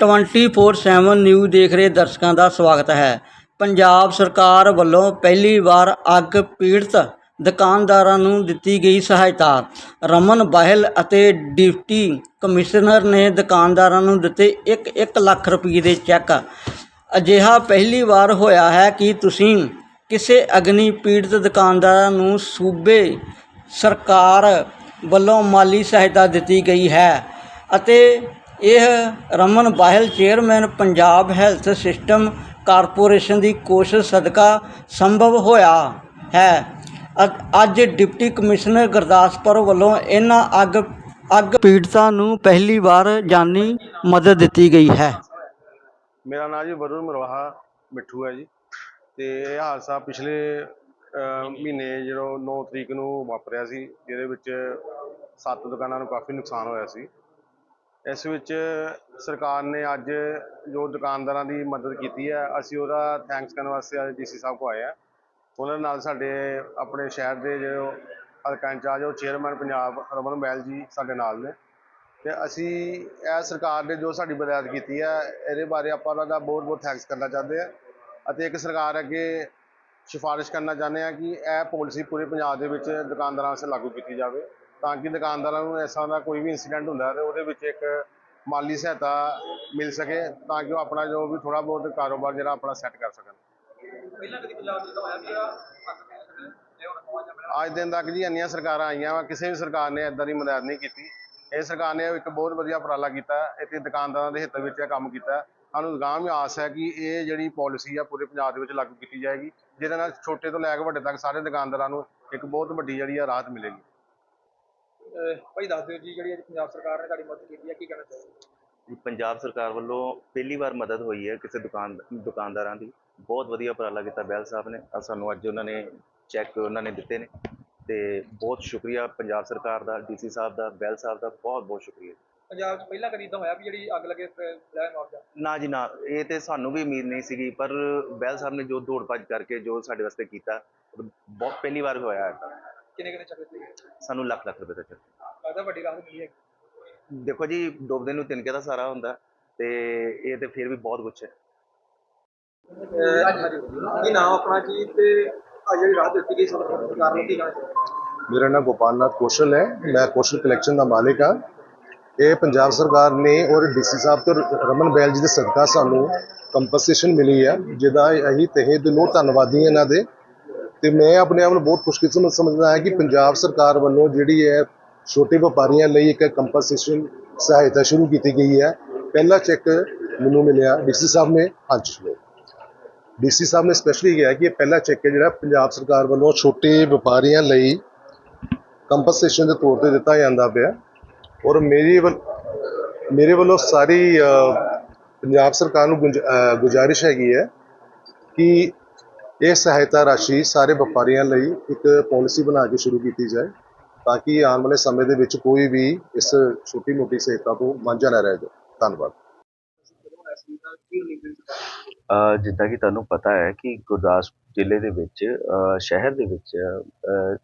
24/7 news ਦੇਖ ਰਹੇ ਦਰਸ਼ਕਾਂ ਦਾ ਸਵਾਗਤ ਹੈ। ਪੰਜਾਬ ਸਰਕਾਰ ਵੱਲੋਂ ਪਹਿਲੀ ਵਾਰ ਅੱਗ ਪੀੜਤ ਦੁਕਾਨਦਾਰਾਂ ਨੂੰ ਦਿੱਤੀ ਗਈ ਸਹਾਇਤਾ। ਰਮਨ ਬਾਹਲ ਅਤੇ ਡਿਪਟੀ ਕਮਿਸ਼ਨਰ ਨੇ ਦੁਕਾਨਦਾਰਾਂ ਨੂੰ ਦਿੱਤੇ 1-1 ਲੱਖ ਰੁਪਏ ਦੇ ਚੈੱਕ। ਅਜਿਹਾ ਪਹਿਲੀ ਵਾਰ ਹੋਇਆ ਹੈ ਕਿ ਤੁਸੀਂ ਕਿਸੇ ਅਗਨੀ ਪੀੜਤ ਦੁਕਾਨਦਾਰਾਂ ਨੂੰ ਸੂਬੇ ਸਰਕਾਰ ਵੱਲੋਂ ਮਾਲੀ ਸਹਾਇਤਾ ਦਿੱਤੀ ਗਈ ਹੈ ਅਤੇ ਇਹ Raman Bahl, chairman, Punjab health system corporation ਦੀ ਕੋਸ਼ਿਸ਼ ਸਦਕਾ ਸੰਭਵ ਹੋਇਆ ਹੈ। ਅੱਜ ਡਿਪਟੀ ਕਮਿਸ਼ਨਰ ਗੁਰਦਾਸਪੁਰ ਵੱਲੋਂ ਇਹਨਾਂ ਅੱਗ ਅੱਗ ਪੀੜਤਾਂ ਨੂੰ ਪਹਿਲੀ ਵਾਰ ਜਾਨੀ ਮਦਦ ਦਿੱਤੀ ਗਈ ਹੈ। ਮੇਰਾ ਨਾਮ ਜੀ ਵਰੁਣ ਮਰਵਾਹਾ, ਮਿੱਠੂ ਹੈ ਜੀ। ਤੇ ਇਹ ਹਾਦਸਾ ਪਿਛਲੇ ਮਹੀਨੇ ਜਦੋਂ 9 ਤਰੀਕ ਨੂੰ ਵਾਪਰਿਆ ਸੀ, ਜਿਹਦੇ ਵਿੱਚ ਸੱਤ ਦੁਕਾਨਾਂ ਨੂੰ ਕਾਫੀ ਨੁਕਸਾਨ ਹੋਇਆ ਸੀ। ਇਸ ਵਿੱਚ ਸਰਕਾਰ ਨੇ ਅੱਜ ਜੋ ਦੁਕਾਨਦਾਰਾਂ ਦੀ ਮਦਦ ਕੀਤੀ ਹੈ, ਅਸੀਂ ਉਹਦਾ ਥੈਂਕਸ ਕਰਨ ਵਾਸਤੇ ਅੱਜ ਡੀਸੀ ਸਾਹਿਬ ਕੋ ਆਏ ਆ ਉਹਨਾਂ ਨਾਲ ਸਾਡੇ ਆਪਣੇ ਸ਼ਹਿਰ ਦੇ ਜੋ ਹਲਕਾ ਇੰਚਾਰਜ, ਉਹ ਚੇਅਰਮੈਨ ਪੰਜਾਬ ਰਮਨ ਬੈਲ ਜੀ ਸਾਡੇ ਨਾਲ ਨੇ। ਤੇ ਅਸੀਂ ਇਹ ਸਰਕਾਰ ਨੇ ਜੋ ਸਾਡੀ ਮਦਦ ਕੀਤੀ ਹੈ, ਇਹਦੇ ਬਾਰੇ ਆਪਾਂ ਉਹਨਾਂ ਦਾ ਬਹੁਤ ਬਹੁਤ ਥੈਂਕਸ ਕਰਨਾ ਚਾਹੁੰਦੇ ਹਾਂ। ਅਤੇ ਇੱਕ ਸਰਕਾਰ ਅੱਗੇ ਸਿਫਾਰਿਸ਼ ਕਰਨਾ ਚਾਹੁੰਦੇ ਹਾਂ ਕਿ ਇਹ ਪਾਲਿਸੀ ਪੂਰੇ ਪੰਜਾਬ ਦੇ ਵਿੱਚ ਦੁਕਾਨਦਾਰਾਂ ਵਾਸਤੇ ਲਾਗੂ ਕੀਤੀ ਜਾਵੇ। ਤਾਂ ਕਿ ਦੁਕਾਨਦਾਰਾਂ ਨੂੰ ਇਸ ਤਰ੍ਹਾਂ ਦਾ ਕੋਈ ਵੀ ਇਨਸੀਡੈਂਟ ਹੁੰਦਾ ਤੇ ਉਹਦੇ ਵਿੱਚ ਇੱਕ ਮਾਲੀ ਸਹਾਇਤਾ ਮਿਲ ਸਕੇ ਤਾਂ ਕਿ ਉਹ ਆਪਣਾ ਜੋ ਵੀ ਥੋੜਾ ਬਹੁਤ ਕਾਰੋਬਾਰ ਜਿਹੜਾ ਆਪਣਾ ਸੈੱਟ ਕਰ ਸਕਣ। ਅੱਜ ਦਿਨ ਤੱਕ ਜੀ ਇੰਨੀਆਂ ਸਰਕਾਰਾਂ ਆਈਆਂ ਵਾ ਕਿਸੇ ਵੀ ਸਰਕਾਰ ਨੇ ਇਦਾਂ ਦੀ ਮਦਦ ਨਹੀਂ ਕੀਤੀ। ਇਹ ਸਰਕਾਰ ਨੇ ਇੱਕ ਬਹੁਤ ਵਧੀਆ ਉਪਰਾਲਾ ਕੀਤਾ ਅਤੇ ਦੁਕਾਨਦਾਰਾਂ ਦੇ ਹਿੱਤ ਵਿੱਚ ਇਹ ਕੰਮ ਕੀਤਾ। ਸਾਨੂੰ ਅਗਾਂਹ ਵੀ ਆਸ ਹੈ ਕਿ ਇਹ ਜਿਹੜੀ ਪਾਲਿਸੀ ਆ ਪੂਰੇ ਪੰਜਾਬ ਦੇ ਵਿੱਚ ਲਾਗੂ ਕੀਤੀ ਜਾਏਗੀ ਜਿਹਦੇ ਨਾਲ ਛੋਟੇ ਤੋਂ ਲੈ ਕੇ ਵੱਡੇ ਤੱਕ ਸਾਰੇ ਦੁਕਾਨਦਾਰਾਂ ਨੂੰ ਇੱਕ ਬਹੁਤ ਵੱਡੀ ਜਿਹੜੀ ਆ ਰਾਹਤ ਮਿਲੇਗੀ। ਭਾਈ ਦੱਸ ਦਿਓ ਜੀ ਜਿਹੜੀ ਅੱਜ ਪੰਜਾਬ ਸਰਕਾਰ ਨੇ ਤੁਹਾਡੀ ਮਦਦ ਕੀਤੀ ਹੈ ਕੀ ਕਹਿਣਾ ਚਾਹੋਗੇ? ਪੰਜਾਬ ਸਰਕਾਰ ਵੱਲੋਂ ਪਹਿਲੀ ਵਾਰ ਮਦਦ ਹੋਈ ਹੈ ਕਿਸੇ ਦੁਕਾਨ ਦੁਕਾਨਦਾਰਾਂ ਦੀ। ਬਹੁਤ ਵਧੀਆ ਉਪਰਾਲਾ ਕੀਤਾ ਬੈਲ ਸਾਹਿਬ ਨੇ। ਆਹ ਸਾਨੂੰ ਅੱਜ ਉਹਨਾਂ ਨੇ ਚੈੱਕ ਉਹਨਾਂ ਨੇ ਦਿੱਤੇ ਨੇ ਤੇ ਬਹੁਤ ਸ਼ੁਕਰੀਆ ਪੰਜਾਬ ਸਰਕਾਰ ਦਾ ਡੀਸੀ ਸਾਹਿਬ ਦਾ ਬੈਲ ਸਾਹਿਬ ਦਾ ਬਹੁਤ ਬਹੁਤ ਸ਼ੁਕਰੀਆ। ਪੰਜਾਬ 'ਚ ਪਹਿਲਾਂ ਕਦੀ ਇਦਾਂ ਹੋਇਆ ਵੀ ਜਿਹੜੀ ਅੱਗ ਲੱਗੇ ਫਲੈਸ਼ ਮਾਰ ਜਾ ਨਾ ਜੀ ਨਾ। ਇਹ ਤੇ ਸਾਨੂੰ ਵੀ ਉਮੀਦ ਨਹੀਂ ਸੀਗੀ ਪਰ ਬੈਲ ਸਾਹਿਬ ਨੇ ਜੋ ਦੌੜ ਭੱਜ ਕਰਕੇ ਜੋ ਸਾਡੇ ਵਾਸਤੇ ਕੀਤਾ ਬਹੁਤ ਪਹਿਲੀ ਵਾਰ ਹੋਇਆ ਹੈ। ਕਿੰਨੇ ਚੱਕਰ ਸਾਨੂੰ ਲੱਖ ਲੱਖ ਰੁਪਏ ਦਾ ਚੱਕ ਲੱਗਦਾ ਵੱਡੀ ਰਾਹਤ ਮਿਲੀ ਹੈ। ਦੇਖੋ ਜੀ ਡੁੱਬਦੇ ਨੂੰ ਤਿਨਕੇ ਦਾ ਸਾਰਾ ਹੁੰਦਾ ਤੇ ਇਹ ਤੇ ਫਿਰ ਵੀ ਬਹੁਤ ਕੁਛ ਹੈ। ਕੀ ਨਾਮ ਆਪਣਾ ਕੀ ਤੇ ਆ ਜਿਹੜੀ ਰਾਹਤ ਦਿੱਤੀ ਗਈ ਸਰਕਾਰ ਨੂੰ ਕੀ ਕਹਿਣਾ ਚਾਹੋਗੇ ਮੇਰਾ ਨਾਮ ਗੋਪਾਲਨਾਥ ਕੌਸ਼ਲ ਹੈ। ਮੈਂ ਕੌਸ਼ਲ ਕਲੈਕਸ਼ਨ ਦਾ ਮਾਲਿਕ ਹਾਂ। ਇਹ ਪੰਜਾਬ ਸਰਕਾਰ ਨੇ ਔਰ ਡੀਸੀ ਸਾਹਿਬ ਤੇ ਰਮਨ ਬੈਲ ਜੀ ਦੇ ਸਦਕਾ ਸਾਨੂੰ ਕੰਪਨਸੇਸ਼ਨ ਮਿਲੀ ਹੈ। ਜਿਹਦਾ ਅਸੀਂ ਤਹਿ ਦਿਲੋਂ ਧੰਨਵਾਦੀ ਹਾਂ ਇਹਨਾਂ ਦੇ। ਤੇ ਮੈਂ ਆਪਣੇ ਆਪ ਨੂੰ ਬਹੁਤ ਖੁਸ਼ਕਿਸਮਤ ਸਮਝਦਾ ਹਾਂ ਕਿ ਪੰਜਾਬ ਸਰਕਾਰ ਵੱਲੋਂ ਜਿਹੜੀ ਹੈ ਛੋਟੇ ਵਪਾਰੀਆਂ ਲਈ ਇੱਕ ਕੰਪਨਸੇਸ਼ਨ ਸਹਾਇਤਾ ਸ਼ੁਰੂ ਕੀਤੀ ਗਈ ਹੈ। ਪਹਿਲਾ ਚੈੱਕ ਮੈਨੂੰ ਮਿਲਿਆ ਡੀਸੀ ਸਾਹਿਬ ਨੇ ਅੱਜ ਸ਼ੁਰੂ ਡੀਸੀ ਸਾਹਿਬ ਨੇ ਸਪੈਸ਼ਲੀ ਕਿਹਾ ਕਿ ਇਹ ਪਹਿਲਾ ਚੈੱਕ ਹੈ ਜਿਹੜਾ ਪੰਜਾਬ ਸਰਕਾਰ ਵੱਲੋਂ ਛੋਟੇ ਵਪਾਰੀਆਂ ਲਈ ਕੰਪਨਸੇਸ਼ਨ ਦੇ ਤੌਰ ਤੇ ਦਿੱਤਾ ਜਾਂਦਾ ਪਿਆ। ਔਰ ਮੇਰੀ ਵੱਲ- ਮੇਰੇ ਵੱਲੋਂ ਸਾਰੀ ਪੰਜਾਬ ਸਰਕਾਰ ਨੂੰ ਗੁੰਜ- ਗੁਜ਼ਾਰਿਸ਼ ਹੈਗੀ ਹੈ ਕਿ ਇਹ ਸਹਾਇਤਾ ਰਾਸ਼ੀ ਸਾਰੇ ਵਪਾਰੀਆਂ ਲਈ ਇੱਕ ਪਾਲਿਸੀ ਬਣਾ ਕੇ ਸ਼ੁਰੂ ਕੀਤੀ ਜਾਏ ਤਾਂ ਕਿ ਆਉਣ ਵਾਲੇ ਸਮੇਂ ਦੇ ਵਿੱਚ ਕੋਈ ਵੀ ਇਸ ਛੋਟੀ ਮੋਟੀ ਸਹਾਇਤਾ ਤੋਂ ਵਾਂਝਾ ਨਾ ਰਹਿ ਜਾਵੇ ਧੰਨਵਾਦ। ਜਿੱਦਾਂ ਕਿ ਤੁਹਾਨੂੰ ਪਤਾ ਹੈ ਕਿ ਗੁਰਦਾਸਪੁਰ ਜ਼ਿਲ੍ਹੇ ਦੇ ਵਿੱਚ ਸ਼ਹਿਰ ਦੇ ਵਿੱਚ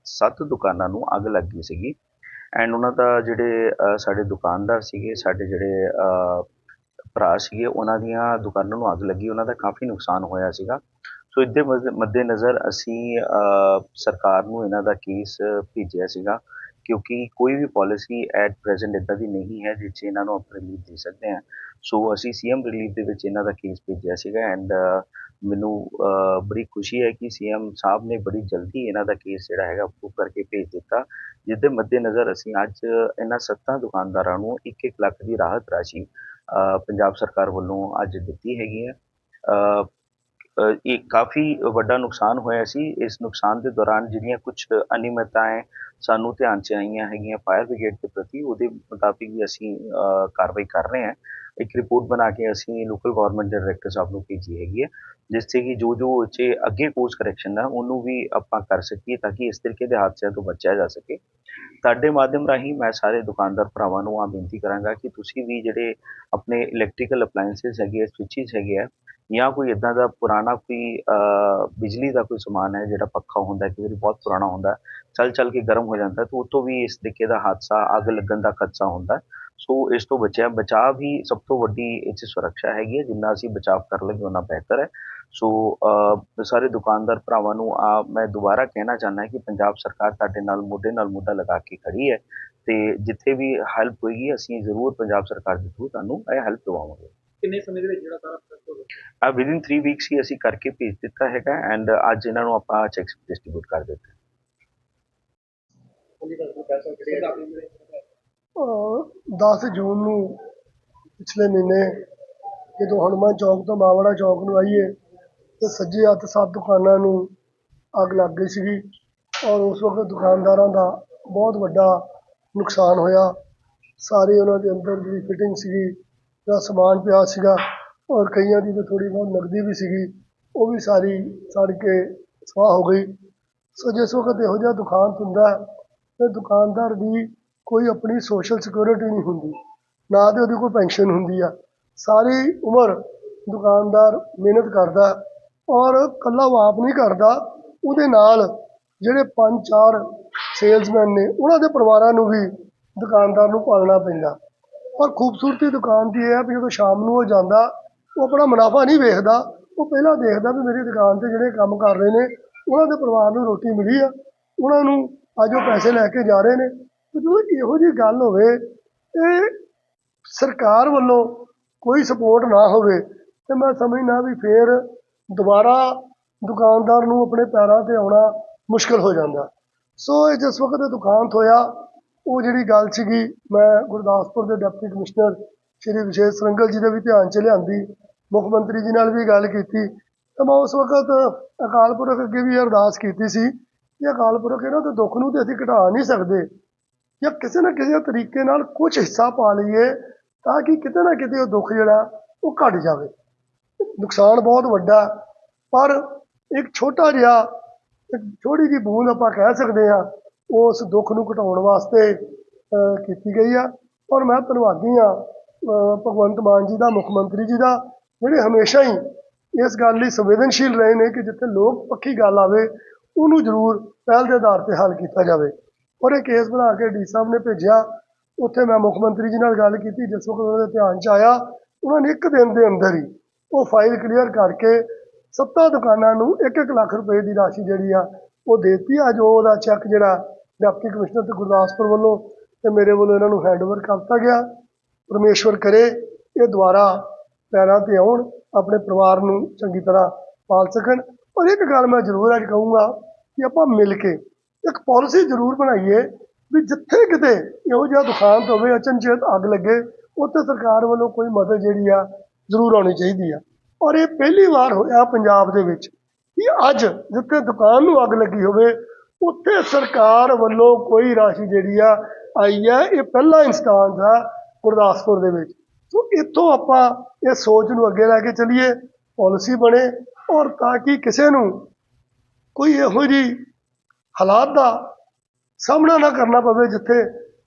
ਸੱਤ ਦੁਕਾਨਾਂ ਨੂੰ ਅੱਗ ਲੱਗੀ ਸੀਗੀ। ਐਂਡ ਉਹਨਾਂ ਦਾ ਜਿਹੜੇ ਸਾਡੇ ਦੁਕਾਨਦਾਰ ਸੀਗੇ, ਸਾਡੇ ਜਿਹੜੇ ਭਰਾ ਸੀਗੇ, ਉਹਨਾਂ ਦੀਆਂ ਦੁਕਾਨਾਂ ਨੂੰ ਅੱਗ ਲੱਗੀ। ਉਹਨਾਂ ਦਾ ਕਾਫੀ ਨੁਕਸਾਨ ਹੋਇਆ ਸੀਗਾ। ਸੋ ਇਹਦੇ ਮੱਦੇ ਨਜ਼ਰ ਅਸੀਂ ਸਰਕਾਰ ਨੂੰ ਇਹਨਾਂ ਦਾ ਕੇਸ ਭੇਜਿਆ ਸੀਗਾ ਕਿਉਂਕਿ ਕੋਈ ਵੀ ਪਾਲਿਸੀ ਐਟ ਪ੍ਰੈਜ਼ੈਂਟ ਇਦਾਂ ਦੀ ਨਹੀਂ ਹੈ ਜਿਸ 'ਚ ਇਹਨਾਂ ਨੂੰ ਆਪਾਂ ਰਿਲੀਫ ਦੇ ਸਕਦੇ ਹਾਂ। ਸੋ ਅਸੀਂ ਸੀਐਮ ਰਿਲੀਫ ਦੇ ਵਿੱਚ ਇਹਨਾਂ ਦਾ ਕੇਸ ਭੇਜਿਆ ਸੀਗਾ ਐਂਡ ਮੈਨੂੰ ਬੜੀ ਖੁਸ਼ੀ ਹੈ ਕਿ ਸੀਐਮ ਸਾਹਿਬ ਨੇ ਬੜੀ ਜਲਦੀ ਇਹਨਾਂ ਦਾ ਕੇਸ ਜਿਹੜਾ ਹੈਗਾ ਅਪਰੂਵ ਕਰਕੇ ਭੇਜ ਦਿੱਤਾ। ਜਿਹਦੇ ਮੱਦੇਨਜ਼ਰ ਅਸੀਂ ਅੱਜ ਇਹਨਾਂ ਸੱਤਾਂ ਦੁਕਾਨਦਾਰਾਂ ਨੂੰ 1-1 ਲੱਖ ਦੀ ਰਾਹਤ ਰਾਸ਼ੀ ਪੰਜਾਬ ਸਰਕਾਰ ਵੱਲੋਂ ਅੱਜ ਦਿੱਤੀ ਹੈਗੀ ਹੈ। ਇਹ ਕਾਫੀ ਵੱਡਾ ਨੁਕਸਾਨ ਹੋਇਆ ਸੀ। ਇਸ ਨੁਕਸਾਨ ਦੇ ਦੌਰਾਨ ਜਿਹੜੀਆਂ ਕੁਝ ਅਨਿਯਮਤਾएं ਸਾਨੂੰ ਧਿਆਨ 'ਚ ਆਈਆਂ ਹੈਗੀਆਂ ਫਾਇਰ ਬ੍ਰਿਗੇਡ ਦੇ ਪ੍ਰਤੀ, ਉਹਦੇ ਮੁਤਾਬਿਕ ਵੀ ਅਸੀਂ ਕਾਰਵਾਈ ਕਰ ਰਹੇ ਹਾਂ। ਇੱਕ ਰਿਪੋਰਟ ਬਣਾ ਕੇ ਅਸੀਂ ਲੋਕਲ ਗਵਰਨਮੈਂਟ ਡਾਇਰੈਕਟਰ ਸਾਹਿਬ ਨੂੰ ਭੇਜੀ ਹੈਗੀ ਹੈ, ਜਿਸ 'ਤੇ ਕਿ ਜੋ ਜੋ 'ਚ ਅੱਗੇ ਕੋਰਸ ਕਰੈਕਸ਼ਨ ਹੈ ਉਹਨੂੰ ਵੀ ਆਪਾਂ ਕਰ ਸਕੀਏ ਤਾਂ ਕਿ ਇਸ ਤਰੀਕੇ ਦੇ ਹਾਦਸਿਆਂ ਤੋਂ ਬਚਿਆ ਜਾ ਸਕੇ। ਤੁਹਾਡੇ ਮਾਧਿਅਮ ਰਾਹੀਂ ਮੈਂ ਸਾਰੇ ਦੁਕਾਨਦਾਰ ਭਰਾਵਾਂ ਨੂੰ ਆ ਬੇਨਤੀ ਕਰਾਂਗਾ ਕਿ ਤੁਸੀਂ ਵੀ ਜਿਹੜੇ ਆਪਣੇ ਇਲੈਕਟ੍ਰੀਕਲ ਅਪਲਾਈਐਂਸਸ ਹੈਗੇ ਆ ਸਵਿਚਸ ਹੈਗੇ ਆ ਜਾਂ ਕੋਈ ਇਦਾਂ ਦਾ ਪੁਰਾਣਾ ਕੋਈ ਅ, ਬਿਜਲੀ ਦਾ ਕੋਈ ਸਮਾਨ ਹੈ ਜਿਹੜਾ ਪੱਖਾ ਹੁੰਦਾ ਕਿ ਵਾਰੀ ਬਹੁਤ ਪੁਰਾਣਾ ਹੁੰਦਾ ਚੱਲ ਚੱਲ ਕੇ ਗਰਮ ਹੋ ਜਾਂਦਾ ਤਾਂ ਉਹ ਵੀ ਇਸ ਤਰੀਕੇ ਦਾ ਹਾਦਸਾ ਅੱਗ ਲੱਗਣ ਦਾ ਖਦਸ਼ਾ ਹੁੰਦਾ ਸੋ ਇਸ ਤੋਂ ਬਚਿਆ ਬਚਾਅ ਵੀ ਸਭ ਤੋਂ ਵੱਡੀ ਇਹ 'ਚ ਸੁਰੱਖਿਆ ਹੈਗੀ ਹੈ ਜਿੰਨਾ ਅਸੀਂ ਬਚਾਅ ਕਰ ਲਈਏ ਉਨਾ ਬਿਹਤਰ ਹੈ। ਸੋ ਅਹ, ਸਾਰੇ ਦੁਕਾਨਦਾਰ ਭਰਾਵਾਂ ਨੂੰ ਆ ਮੈਂ ਦੁਬਾਰਾ ਕਹਿਣਾ ਚਾਹੁੰਦਾ ਕਿ ਪੰਜਾਬ ਸਰਕਾਰ ਤੁਹਾਡੇ ਨਾਲ ਮੋਢੇ ਨਾਲ ਮੋਢਾ ਲਗਾ ਕੇ ਖੜੀ ਹੈ ਤੇ ਜਿੱਥੇ ਵੀ ਹੈਲਪ ਹੋਏਗੀ ਅਸੀਂ ਜ਼ਰੂਰ ਪੰਜਾਬ ਸਰਕਾਰ ਦੇ ਥਰੂ ਤੁਹਾਨੂੰ ਇਹ ਹੈਲਪ ਦਵਾਵਾਂਗੇ। ਕਿੰਨੇ ਸਮੇਂ ਦੇ ਵਿੱਚ ਜਿਹੜਾ ਸਾਰਾ ਪ੍ਰੋਸੈਸ ਹੋਵੇਗਾ ਆ ਵਿਦਿਨ 3 ਵੀਕਸ ਹੀ ਅਸੀਂ ਕਰਕੇ ਭੇਜ ਦਿੱਤਾ ਹੈਗਾ ਐਂਡ ਅੱਜ ਇਹਨਾਂ ਨੂੰ ਆਪਾਂ ਚੈਕਸ ਡਿਸਟ੍ਰੀਬਿਊਟ ਕਰ ਦਿੱਤੇ। 10 ਜੂਨ ਨੂੰ ਪਿਛਲੇ ਮਹੀਨੇ ਜਦੋਂ ਹਨੂੰਮਾਨ ਚੌਕ ਤੋਂ ਮਾਵੜਾ ਚੌਕ ਨੂੰ ਆਈਏ ਤੇ ਸੱਜੇ ਹੱਥ ਸੱਤ ਦੁਕਾਨਾਂ ਨੂੰ ਅੱਗ ਲੱਗ ਗਈ ਸੀਗੀ ਔਰ ਉਸ ਵਕਤ ਦੁਕਾਨਦਾਰਾਂ ਦਾ ਬਹੁਤ ਵੱਡਾ ਨੁਕਸਾਨ ਹੋਇਆ। ਸਾਰੇ ਉਹਨਾਂ ਦੇ ਅੰਦਰ ਜਿਹੜੀ ਫਿਟਿੰਗ ਸੀਗੀ। ਦਾ ਸਮਾਨ ਪਿਆ ਸੀਗਾ ਔਰ ਕਈਆਂ ਦੀ ਤਾਂ ਥੋੜੀ ਬਹੁਤ ਨਕਦੀ ਵੀ ਸੀਗੀ, ਉਹ ਵੀ ਸਾਰੀ ਸੜ ਕੇ ਸਵਾਹ ਹੋ ਗਈ। ਸੋ ਜਿਸ ਵਕਤ ਇਹੋ ਜਿਹਾ ਦੁਕਾਨ ਹੁੰਦਾ ਹੈ ਤੇ ਦੁਕਾਨਦਾਰ ਦੀ ਕੋਈ ਆਪਣੀ ਸੋਸ਼ਲ ਸਿਕਿਉਰਿਟੀ ਨਹੀਂ ਹੁੰਦੀ, ਨਾ ਤੇ ਉਹਦੀ ਕੋਈ ਪੈਨਸ਼ਨ ਹੁੰਦੀ ਆ। ਸਾਰੀ ਉਮਰ ਦੁਕਾਨਦਾਰ ਮਿਹਨਤ ਕਰਦਾ ਔਰ ਕੱਲਾ ਉਹ ਆਪ ਨਹੀਂ ਕਰਦਾ, ਉਹਦੇ ਨਾਲ ਜਿਹੜੇ ਪੰਜ ਚਾਰ ਸੇਲਸਮੈਨ ਨੇ, ਉਹਨਾਂ ਦੇ ਪਰਿਵਾਰਾਂ ਨੂੰ ਵੀ ਦੁਕਾਨਦਾਰ ਨੂੰ ਪਾਲਣਾ ਪੈਂਦਾ। ਔਰ ਖੂਬਸੂਰਤੀ ਦੁਕਾਨ ਦੀ ਇਹ ਹੈ ਵੀ ਜਦੋਂ ਸ਼ਾਮ ਨੂੰ ਉਹ ਜਾਂਦਾ, ਉਹ ਆਪਣਾ ਮੁਨਾਫਾ ਨਹੀਂ ਵੇਖਦਾ। ਉਹ ਪਹਿਲਾਂ ਦੇਖਦਾ ਵੀ ਮੇਰੀ ਦੁਕਾਨ ਤੇ ਜਿਹੜੇ ਕੰਮ ਕਰ ਰਹੇ ਨੇ, ਉਹਨਾਂ ਦੇ ਪਰਿਵਾਰ ਨੂੰ ਰੋਟੀ ਮਿਲੀ ਆ। ਉਹਨਾਂ ਨੂੰ ਅੱਜ ਉਹ ਪੈਸੇ ਲੈ ਕੇ ਜਾ ਰਹੇ ਨੇ। ਜਦੋਂ ਇਹੋ ਜਿਹੀ ਗੱਲ ਹੋਵੇ ਇਹ ਸਰਕਾਰ ਵੱਲੋਂ ਕੋਈ ਸਪੋਰਟ ਨਾ ਹੋਵੇ, ਤੇ ਮੈਂ ਸਮਝਦਾ ਵੀ ਫੇਰ ਦੁਬਾਰਾ ਦੁਕਾਨਦਾਰ ਨੂੰ ਆਪਣੇ ਪੈਰਾਂ ਤੇ ਆਉਣਾ ਮੁਸ਼ਕਲ ਹੋ ਜਾਂਦਾ। ਸੋ ਇਹ ਜਿਸ ਵਕਤ ਇਹ ਦੁਕਾਨ ਥੋਇਆ ਉਹ ਜਿਹੜੀ ਗੱਲ ਸੀਗੀ, ਮੈਂ ਗੁਰਦਾਸਪੁਰ ਦੇ ਡਿਪਟੀ ਕਮਿਸ਼ਨਰ ਸ਼੍ਰੀ ਵਿਸ਼ੇਸ਼ ਸਰੰਗਲ ਜੀ ਦੇ ਵੀ ਧਿਆਨ ਚ ਲਿਆਂਦੀ, ਮੁੱਖ ਮੰਤਰੀ ਜੀ ਨਾਲ ਵੀ ਗੱਲ ਕੀਤੀ, ਤਾਂ ਮੈਂ ਉਸ ਵਕਤ ਅਕਾਲ ਪੁਰਖ ਅੱਗੇ ਵੀ ਅਰਦਾਸ ਕੀਤੀ ਸੀ ਕਿ ਅਕਾਲ ਪੁਰਖ ਇਹਨਾਂ ਦੇ ਦੁੱਖ ਨੂੰ ਤੇ ਅਸੀਂ ਘਟਾ ਨਹੀਂ ਸਕਦੇ ਜਾਂ ਕਿਸੇ ਨਾ ਕਿਸੇ ਤਰੀਕੇ ਨਾਲ ਕੁਝ ਹਿੱਸਾ ਪਾ ਲਈਏ ਤਾਂ ਕਿ ਕਿਤੇ ਨਾ ਕਿਤੇ ਉਹ ਦੁੱਖ ਜਿਹੜਾ, ਉਹ ਘਟ ਜਾਵੇ। ਨੁਕਸਾਨ ਬਹੁਤ ਵੱਡਾ, ਪਰ ਇੱਕ ਛੋਟਾ ਜਿਹਾ, ਇੱਕ ਛੋਟੀ ਜਿਹੀ ਬੂੰਦ ਆਪਾਂ ਕਹਿ ਸਕਦੇ ਹਾਂ ਉਸ ਦੁੱਖ ਨੂੰ ਘਟਾਉਣ ਵਾਸਤੇ ਅਹ, ਕੀਤੀ ਗਈ ਆ। ਔਰ ਮੈਂ ਧੰਨਵਾਦੀ ਹਾਂ ਭਗਵੰਤ ਮਾਨ ਜੀ ਦਾ ਮੁੱਖ ਮੰਤਰੀ ਜੀ ਦਾ ਜਿਹੜੇ ਹਮੇਸ਼ਾ ਹੀ ਇਸ ਗੱਲ ਲਈ ਸੰਵੇਦਨਸ਼ੀਲ ਰਹੇ ਨੇ ਕਿ ਜਿੱਥੇ ਲੋਕ ਪੱਖੀ ਗੱਲ ਆਵੇ ਉਹਨੂੰ ਜ਼ਰੂਰ ਪਹਿਲ ਦੇ ਆਧਾਰ ਤੇ ਹੱਲ ਕੀਤਾ ਜਾਵੇ। ਔਰ ਇਹ ਕੇਸ ਬਣਾ ਕੇ ਡੀ ਸਾਹਿਬ ਨੇ ਭੇਜਿਆ। ਉੱਥੇ ਮੈਂ ਮੁੱਖ ਮੰਤਰੀ ਜੀ ਨਾਲ ਗੱਲ ਕੀਤੀ ਜਿਸ ਵਕਤ ਉਹਨਾਂ ਦੇ ਧਿਆਨ 'ਚ ਆਇਆ ਉਹਨਾਂ ਨੇ ਇੱਕ ਦਿਨ ਦੇ ਅੰਦਰ ਹੀ ਉਹ ਫਾਈਲ ਕਲੀਅਰ ਕਰਕੇ ਸੱਤਾਂ ਦੁਕਾਨਾਂ ਨੂੰ 1-1 ਲੱਖ ਰੁਪਏ ਦੀ ਰਾਸ਼ੀ ਜਿਹੜੀ ਆ ਉਹ ਦੇਤੀ। ਅੱਜ ਉਹ ਉਹਦਾ ਚੈੱਕ ਜਿਹੜਾ ਡਿਪਟੀ ਕਮਿਸ਼ਨਰ ਤੇ ਗੁਰਦਾਸਪੁਰ ਵੱਲੋਂ ਤੇ ਮੇਰੇ ਵੱਲੋਂ ਇਹਨਾਂ ਨੂੰ ਹੈਂਡਓਵਰ ਕਰਤਾ ਗਿਆ। ਪਰਮੇਸ਼ਵਰ ਕਰੇ, ਇਹ ਦੁਬਾਰਾ ਪੈਰਾਂ ਤੇ ਆਉਣ, ਆਪਣੇ ਪਰਿਵਾਰ ਨੂੰ ਚੰਗੀ ਤਰ੍ਹਾਂ ਪਾਲ ਸਕਣ। ਔਰ ਇੱਕ ਗੱਲ ਮੈਂ ਜ਼ਰੂਰ ਅੱਜ ਕਹੂੰਗਾ ਕਿ ਆਪਾਂ ਮਿਲ ਕੇ ਇੱਕ ਪਾਲਿਸੀ ਜ਼ਰੂਰ ਬਣਾਈਏ ਵੀ ਜਿੱਥੇ ਕਿਤੇ ਇਹੋ ਜਿਹਾ ਦੁਕਾਨ ਤੋਂ ਹੋਵੇ, ਅਚਨਚੇਤ ਅੱਗ ਲੱਗੇ, ਉੱਥੇ ਸਰਕਾਰ ਵੱਲੋਂ ਕੋਈ ਮਦਦ ਜਿਹੜੀ ਆ ਜ਼ਰੂਰ ਆਉਣੀ ਚਾਹੀਦੀ ਆ। ਔਰ ਇਹ ਪਹਿਲੀ ਵਾਰ ਹੋਇਆ ਪੰਜਾਬ ਦੇ ਵਿੱਚ। ਕਿ ਅੱਜ ਜਿੱਥੇ ਦੁਕਾਨ ਨੂੰ ਅੱਗ ਲੱਗੀ ਹੋਵੇ, ਉੱਥੇ ਸਰਕਾਰ ਵੱਲੋਂ ਕੋਈ ਰਾਸ਼ੀ ਜਿਹੜੀ ਆ ਆਈ ਹੈ, ਇਹ ਪਹਿਲਾ ਇਨਸਟਾਂਸ ਆ ਗੁਰਦਾਸਪੁਰ ਦੇ ਵਿੱਚ। ਸੋ ਇੱਥੋਂ ਆਪਾਂ ਇਹ ਸੋਚ ਨੂੰ ਅੱਗੇ ਲੈ ਕੇ ਚੱਲੀਏ, ਪਾਲਿਸੀ ਬਣੇ ਔਰ ਤਾਂ ਕਿ ਕਿਸੇ ਨੂੰ ਕੋਈ ਇਹੋ ਜਿਹੀ ਹਾਲਾਤ ਦਾ ਸਾਹਮਣਾ ਨਾ ਕਰਨਾ ਪਵੇ ਜਿੱਥੇ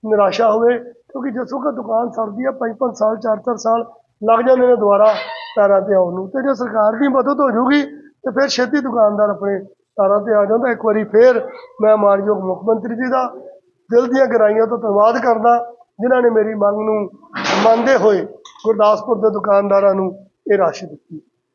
ਨਿਰਾਸ਼ਾ ਹੋਵੇ, ਕਿਉਂਕਿ ਜਿਸ ਵਕਤ ਦੁਕਾਨ ਸੜਦੀ ਆ ਪੰਜ ਪੰਜ ਸਾਲ ਚਾਰ ਚਾਰ ਸਾਲ ਲੱਗ ਜਾਂਦੇ ਨੇ ਦੁਬਾਰਾ ਪੈਰਾਂ ਤੇ ਆਉਣ ਨੂੰ, ਤੇ ਜੇ ਸਰਕਾਰ ਦੀ ਮਦਦ ਹੋ ਜੂਗੀ ਤੇ ਫਿਰ ਛੇਤੀ ਦੁਕਾਨਦਾਰ ਆਪਣੇ ਤਾਰਾਂ ਤੇ ਆ ਜਾਂਦਾ। ਇੱਕ ਵਾਰੀ ਫਿਰ ਮੈਂ ਮਾਨਯੋਗ ਮੁੱਖ ਮੰਤਰੀ ਜੀ ਦਾ ਦਿਲ ਦੀਆਂ ਗਹਿਰਾਈਆਂ ਤੋਂ ਧੰਨਵਾਦ ਕਰਦਾ, ਜਿਨ੍ਹਾਂ ਨੇ ਮੇਰੀ ਮੰਗ ਨੂੰ ਮੰਨਦੇ ਹੋਏ ਗੁਰਦਾਸਪੁਰ ਦੇ ਦੁਕਾਨਦਾਰਾਂ ਨੂੰ ਇਹ ਰਾਸ਼ੀ ਦਿੱਤੀ।